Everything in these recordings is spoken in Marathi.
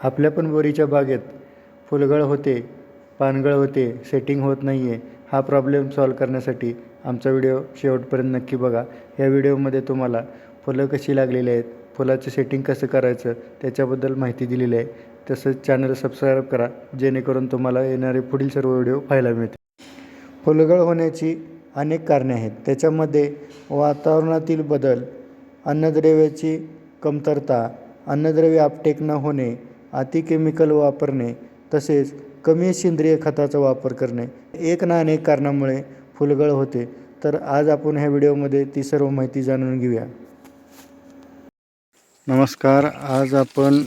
आपल्या पण बोरीच्या बागेत फुलगळ होते पानगळ होते सेटिंग होत नाही आहे हा प्रॉब्लेम सॉल्व करण्यासाठी आमचा व्हिडिओ शेवटपर्यंत नक्की बघा. या व्हिडिओमध्ये तुम्हाला फुलं कशी लागलेली आहेत फुलाचं सेटिंग कसं करायचं त्याच्याबद्दल माहिती दिलेली आहे. तसंच चॅनल सबस्क्राईब करा जेणेकरून तुम्हाला येणारे पुढील सर्व व्हिडिओ पाहायला मिळतील. फुलगळ होण्याची अनेक कारणे आहेत. त्याच्यामध्ये वातावरणातील बदल अन्नद्रव्याची कमतरता अन्नद्रव्य आपटेक न होणे अति केमिकल वापरणे तसेच कमी सेंद्रिय खताचा वापर करणे. एक ना अनेक कारणामुळे फुलगळ होते. तर आज आपण ह्या व्हिडिओमध्ये ती सर्व माहिती जाणून घेऊया. नमस्कार. आज आपण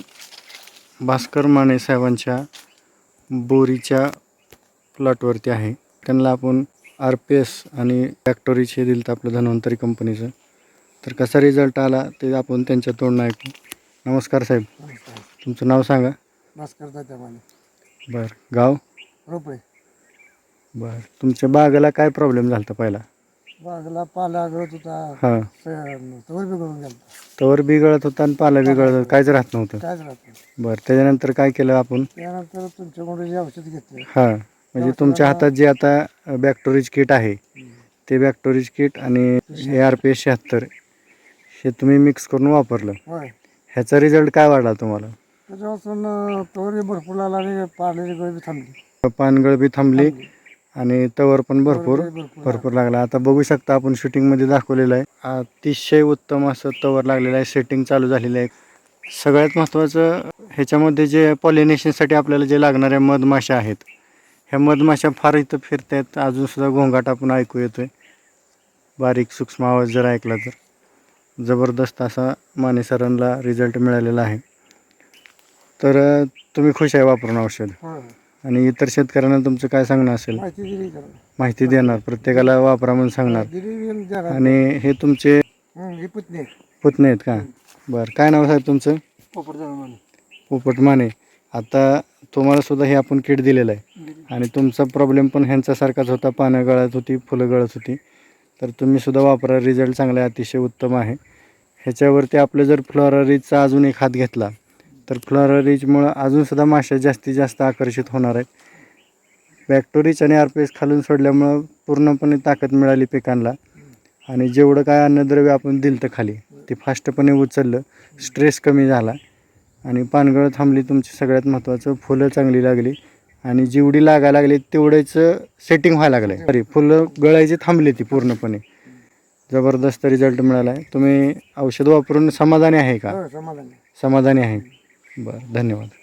भास्कर माने साहेबांच्या बोरीच्या प्लॉटवरती आहे. त्यांना आपण आर पी एस आणि फॅक्टरीचे दिलं तर आपलं धन्वंतरी कंपनीचं. तर कसा रिझल्ट आला ते आपण त्यांच्या तोंडनं ऐकू. नमस्कार साहेब. तुमचं नाव सांगा. भास्कर बरं गाव? रोपे बरं तुमच्या बागेला काय प्रॉब्लेम झाला होता पहिला? बागला पाला गळत होता. हां. तवर गेला तवर बिघडत होता आणि पाला बिघडत होता. काहीच राहत नव्हतं. कायच राहत नाही. बरं त्याच्यानंतर काय केलं आपण? त्यानंतर तुमच्याकडून जे औषध घेतले. हां म्हणजे तुमच्या हातात जे आता बॅक्टोरीज किट आहे ते बॅक्टोरीज किट आणि ए आर पी एस शहात्तर हे तुम्ही मिक्स करून वापरलं. होय. ह्याचा रिझल्ट काय वाढला तुम्हाला? त्याच्यापासून भरपूर लागला आणि पाण्याची गळ बी थांबली. पानगळ बी थांबली आणि तवर पण भरपूर तवर बी भरपूर भरपूर लागला. आता बघू शकता आपण शूटिंगमध्ये दाखवलेलं आहे. अतिशय उत्तम असं तवर लागलेलं आहे. सेटिंग चालू झालेलं आहे. सगळ्यात महत्त्वाचं ह्याच्यामध्ये जे पॉलिनेशनसाठी आपल्याला जे लागणाऱ्या मधमाशा आहेत ह्या मधमाशा फार इथं फिरत आहेत अजूनसुद्धा गोंगाट आपण ऐकू येतोय. बारीक सूक्ष्म आवाज जर ऐकला तर. जबरदस्त असा माने सरांना रिझल्ट मिळालेला आहे. तर तुम्ही खुश आहे वापरून औषध? आणि इतर शेतकऱ्यांना तुमचं काय सांगणं असेल? माहिती देणार प्रत्येकाला वापरा म्हणून सांगणार. आणि हे तुमचे पुतणी. आहेत का? बरं काय नाव साहेब तुमचं? पोपट माने. आता तुम्हाला सुद्धा हे आपण किट दिलेलं आहे. आणि तुमचा प्रॉब्लेम पण ह्यांच्यासारखाच होता. पानं गळत होती फुलं गळत होती. तर तुम्ही सुद्धा वापरा. रिझल्ट चांगला आहे अतिशय उत्तम आहे. ह्याच्यावरती आपलं जर फ्लोरारीजचा अजून एक हात घेतला तर फ्लोरारीजमुळं अजूनसुद्धा माश्या जास्तीत जास्त आकर्षित होणार आहेत. बॅक्टोरीज आणि आर पी एस खालून सोडल्यामुळं पूर्णपणे ताकद मिळाली पिकांना. आणि जेवढं काय अन्नद्रव्य आपण दिलं तर खाली ते फास्टपणे उचललं स्ट्रेस कमी झाला. आणि पानगळ थांबली तुमची सगळ्यात महत्त्वाचं फुलं चांगली लागली. आणि जेवढी लागायला लागली तेवढंच सेटिंग व्हायला लागलं आहे सॉरी फुलं गळायची थांबली ती पूर्णपणे. जबरदस्त रिझल्ट मिळाला आहे तुम्ही औषध वापरून समाधानी आहे का? समाधानी. समाधानी आहे. बरं धन्यवाद.